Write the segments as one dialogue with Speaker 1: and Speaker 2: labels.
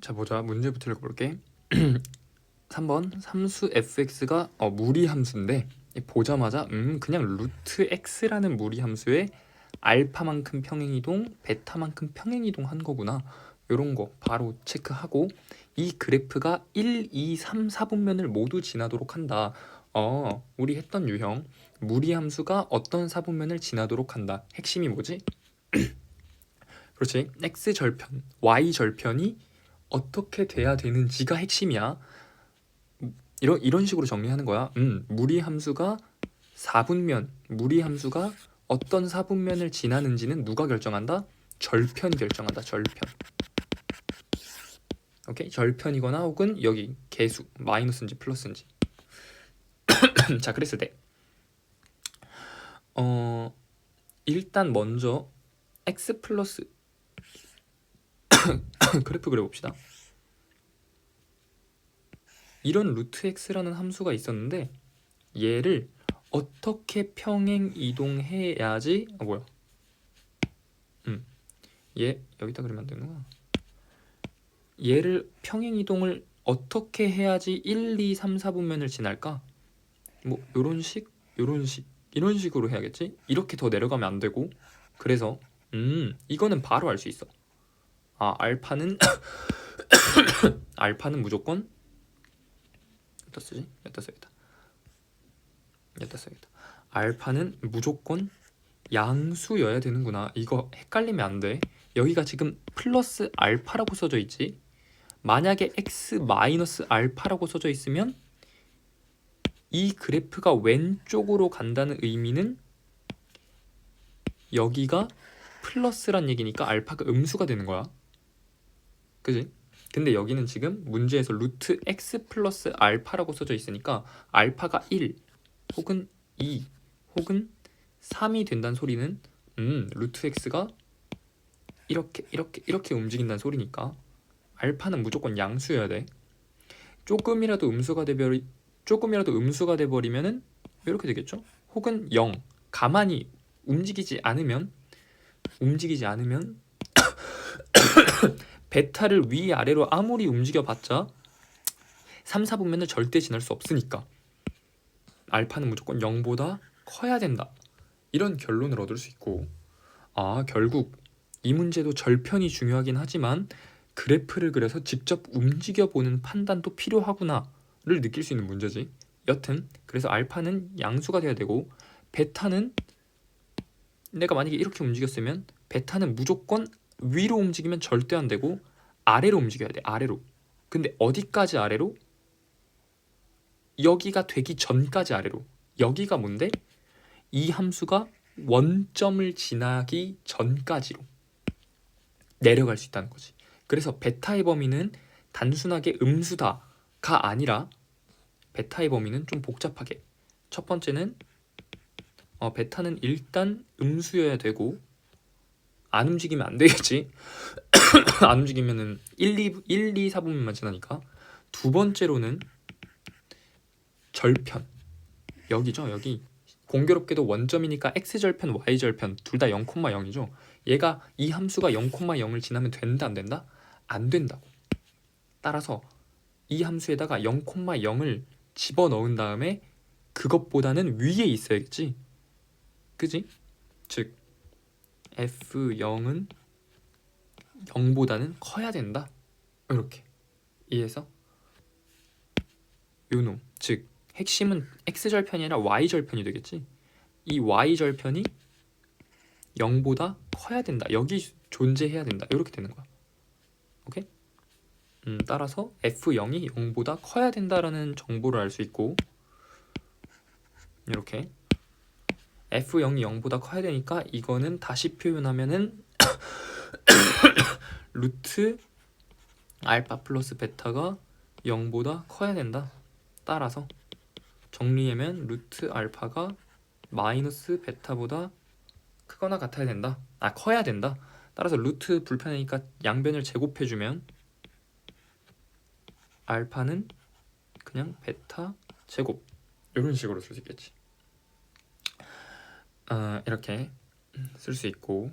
Speaker 1: 자 보자. 문제부터 읽어볼게. 3번. 함수 fx가 어, 무리 함수인데 이 보자마자 음 그냥 루트 x라는 무리 함수에 알파만큼 평행이동 베타만큼 평행이동 한 거구나. 요런 거 바로 체크하고 이 그래프가 1, 2, 3, 4분면을 모두 지나도록 한다. 어 우리 했던 유형. 무리 함수가 어떤 4분면을 지나도록 한다. 핵심이 뭐지? 그렇지. x 절편 y 절편이 어떻게 돼야 되는지가 핵심이야. 이런 이런 식으로 정리하는 거야. 음, 무리 함수가 4분면, 무리 함수가 어떤 4분면을 지나는지는 누가 결정한다? 절편이 결정한다. 절편. 오케이? 절편이거나 혹은 여기 개수 마이너스인지 플러스인지. 자, 그랬을 때 어, 일단 먼저 x 플러스 그래프 그려봅시다. 이런 루트 x라는 함수가 있었는데 얘를 어떻게 평행 이동해야지 아 뭐야? 음, 얘 여기다 그리면 안 되는구나. 얘를 평행 이동을 어떻게 해야지 1, 2, 3, 4분면을 지날까? 뭐 요런 식, 요런 식, 이런 식으로 해야겠지? 이렇게 더 내려가면 안 되고 그래서 음 이거는 바로 알 수 있어. 아 알파는 알파는 무조건 여기다 쓰지? 여기다 써야겠다. 여기다 써야겠다. 알파는 무조건 양수여야 되는구나. 이거 헷갈리면 안돼. 여기가 지금 플러스 알파라고 써져 있지? 만약에 x 마이너스 알파라고 써져 있으면 이 그래프가 왼쪽으로 간다는 의미는 여기가 플러스란 얘기니까 알파가 음수가 되는 거야 그지? 근데 여기는 지금 문제에서 루트 x 플러스 알파라고 써져 있으니까 알파가 1 혹은 2 혹은 3이 된다는 소리는 음 루트 x가 이렇게 이렇게 이렇게 움직인다는 소리니까 알파는 무조건 양수여야 돼 조금이라도 음수가 돼버리 조금이라도 음수가 돼버리면은 이렇게 되겠죠 혹은 0 가만히 움직이지 않으면 움직이지 않으면 베타를 위아래로 아무리 움직여봤자 3, 4분면을 절대 지날 수 없으니까 알파는 무조건 0보다 커야 된다. 이런 결론을 얻을 수 있고 아 결국 이 문제도 절편이 중요하긴 하지만 그래프를 그려서 직접 움직여보는 판단도 필요하구나를 느낄 수 있는 문제지. 여튼 그래서 알파는 양수가 돼야 되고 베타는 내가 만약에 이렇게 움직였으면 베타는 무조건 위로 움직이면 절대 안 되고 아래로 움직여야 돼. 아래로. 근데 어디까지 아래로? 여기가 되기 전까지 아래로. 여기가 뭔데? 이 함수가 원점을 지나기 전까지로 내려갈 수 있다는 거지. 그래서 베타의 범위는 단순하게 음수다가 아니라 베타의 범위는 좀 복잡하게 첫 번째는 어, 베타는 일단 음수여야 되고 안 움직이면 안 되겠지. 안 움직이면은 1, 2, 1, 2, 4분면만 지나니까 두 번째로는 절편 여기죠 여기 공교롭게도 원점이니까 x절편 y절편 둘 다 0,0이죠 얘가 이 함수가 0,0을 지나면 된다 안 된다? 안 된다고 따라서 이 함수에다가 0,0을 집어넣은 다음에 그것보다는 위에 있어야겠지 그지? 즉 f0은 0보다는 커야 된다. 이렇게 이해해서 요놈 즉 핵심은 x절편이 아니라 y절편이 되겠지. 이 y절편이 0보다 커야 된다. 여기 존재해야 된다. 이렇게 되는 거야. 오케이? 음, 따라서 f0이 0보다 커야 된다라는 정보를 알 수 있고 이렇게 f0이 0보다 커야 되니까 이거는 다시 표현하면은 루트 알파 플러스 베타가 0보다 커야 된다. 따라서 정리하면 루트 알파가 마이너스 베타보다 크거나 같아야 된다. 아 커야 된다. 따라서 루트 불편하니까 양변을 제곱해주면 알파는 그냥 베타 제곱 이런 식으로 쓸 수 있겠지. 어, 이렇게 쓸 수 있고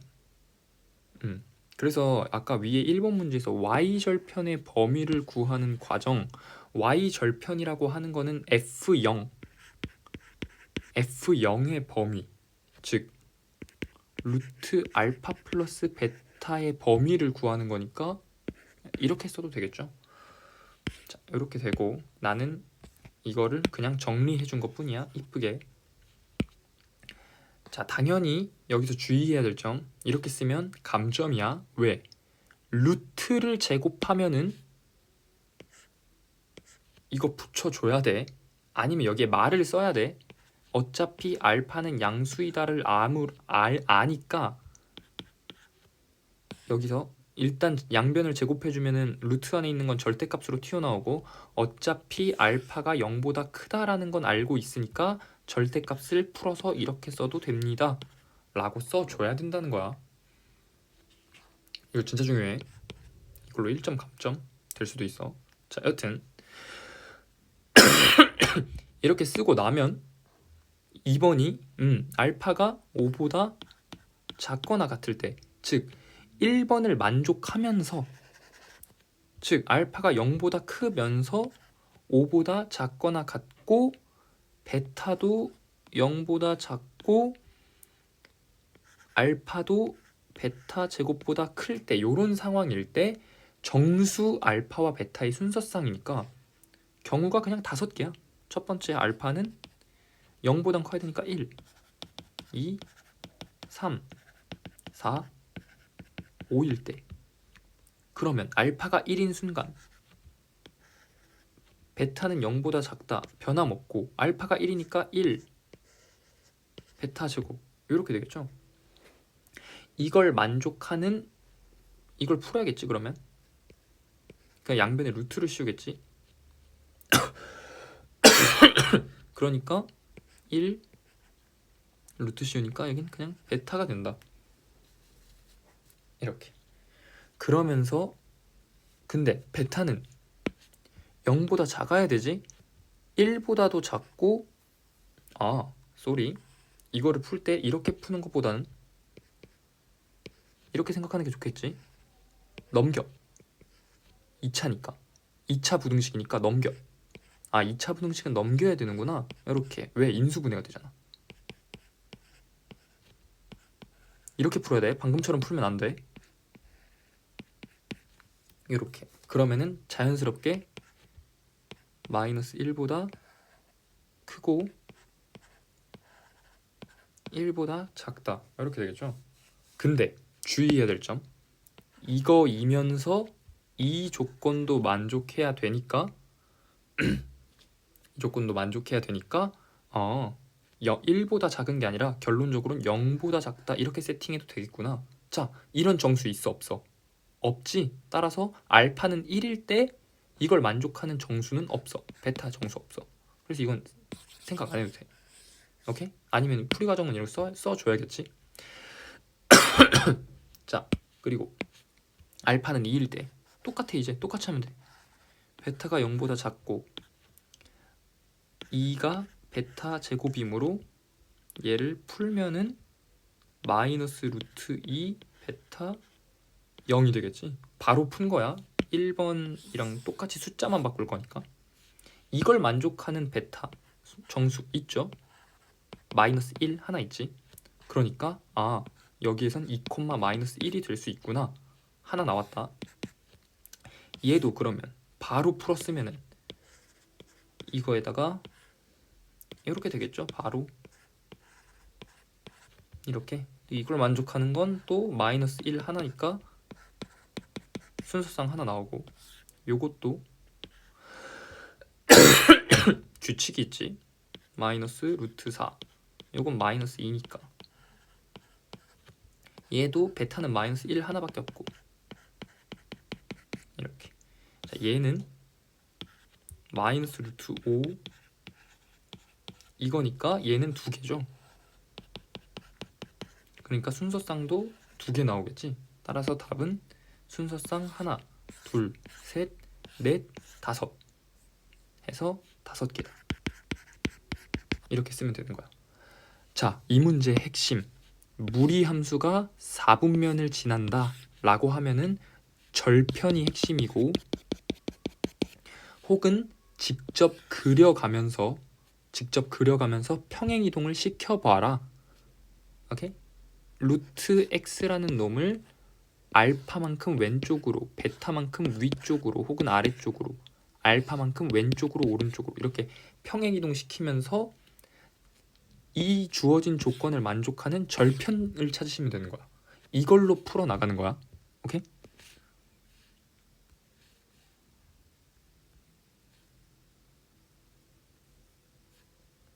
Speaker 1: 음. 그래서 아까 위에 1번 문제에서 y 절편의 범위를 구하는 과정 y 절편이라고 하는 거는 f0 f0의 범위 즉 루트 알파 플러스 베타의 범위를 구하는 거니까 이렇게 써도 되겠죠. 자, 이렇게 되고 나는 이거를 그냥 정리해 준 것뿐이야. 이쁘게. 자, 당연히 여기서 주의해야 될 점. 이렇게 쓰면 감점이야. 왜? 루트를 제곱하면은 이거 붙여 줘야 돼. 아니면 여기에 말을 써야 돼. 어차피 알파는 양수이다를 아무 알 아니까 여기서 일단 양변을 제곱해 주면은 루트 안에 있는 건 절대값으로 튀어나오고 어차피 알파가 0보다 크다라는 건 알고 있으니까 절대값을 풀어서 이렇게 써도 됩니다. 라고 써줘야 된다는 거야. 이거 진짜 중요해. 이걸로 1점 감점 될 수도 있어. 자, 여튼 이렇게 쓰고 나면 2번이 음, 알파가 5보다 작거나 같을 때, 즉 1번을 만족하면서 즉 알파가 0보다 크면서 5보다 작거나 같고 베타도 0보다 작고 알파도 베타 제곱보다 클 때 요런 상황일 때 정수 알파와 베타의 순서쌍이니까 경우가 그냥 다섯 개야. 첫 번째 알파는 0보단 커야 되니까 1, 2, 3, 4, 5일 때 그러면 알파가 1인 순간 베타는 0보다 작다. 변함없고 알파가 1이니까 1 베타 제곱 이렇게 되겠죠? 이걸 만족하는 이걸 풀어야겠지 그러면? 그냥 양변에 루트를 씌우겠지? 그러니까 1 루트 씌우니까 여긴 그냥 베타가 된다. 이렇게. 그러면서 근데 베타는 0보다 작아야 되지? 1보다도 작고 아 쏘리 이거를 풀 때 이렇게 푸는 것보다는 이렇게 생각하는 게 좋겠지? 넘겨. 2차니까. 2차 부등식이니까 넘겨. 아 2차 부등식은 넘겨야 되는구나. 이렇게. 왜? 인수분해가 되잖아. 이렇게 풀어야 돼. 방금처럼 풀면 안 돼. 이렇게. 그러면은 자연스럽게 마이너스 1보다 크고 1보다 작다. 이렇게 되겠죠? 근데 주의해야 될 점. 이거이면서 이 조건도 만족해야 되니까 이 조건도 만족해야 되니까 어 1보다 작은 게 아니라 결론적으로는 0보다 작다. 이렇게 세팅해도 되겠구나. 자 이런 정수 있어 없어? 없지. 따라서 알파는 1일 때 이걸 만족하는 정수는 없어. 베타 정수 없어. 그래서 이건 생각 안 해도 돼. 오케이? 아니면 풀이 과정은 이렇게 써, 써줘야겠지. 자, 그리고 알파는 2일 때 똑같아 이제 똑같이 하면 돼. 베타가 0보다 작고 2가 베타 제곱이므로 얘를 풀면은 마이너스 루트 2 베타 0이 되겠지. 바로 푼 거야. 1번이랑 똑같이 숫자만 바꿀 거니까. 이걸 만족하는 베타 정수 있죠? 마이너스 1 하나 있지. 그러니까 아 여기에선 2, 마이너스 1이 될 수 있구나. 하나 나왔다. 얘도 그러면 바로 풀었으면은 이거에다가 이렇게 되겠죠? 바로 이렇게 이걸 만족하는 건 또 마이너스 1 하나니까 순서상 하나 나오고 요것도 규칙이 있지. 마이너스 루트 4 요건 마이너스 2니까. 얘도 베타는 마이너스 1 하나밖에 없고. 이렇게. 자 얘는 마이너스 루트 5 이거니까 얘는 두 개죠. 그러니까 순서상도 두 개 나오겠지. 따라서 답은 순서상 하나, 둘, 셋, 넷, 다섯 해서 다섯 개다. 이렇게 쓰면 되는 거야. 자, 이 문제의 핵심. 무리 함수가 4분면을 지난다. 라고 하면은 절편이 핵심이고 혹은 직접 그려가면서 직접 그려가면서 평행 이동을 시켜봐라. 오케이? 루트 x라는 놈을 알파만큼 왼쪽으로, 베타만큼 위쪽으로 혹은 아래쪽으로, 알파만큼 왼쪽으로 오른쪽으로 이렇게 평행 이동 시키면서 이 주어진 조건을 만족하는 절편을 찾으시면 되는 거야. 이걸로 풀어 나가는 거야. 오케이?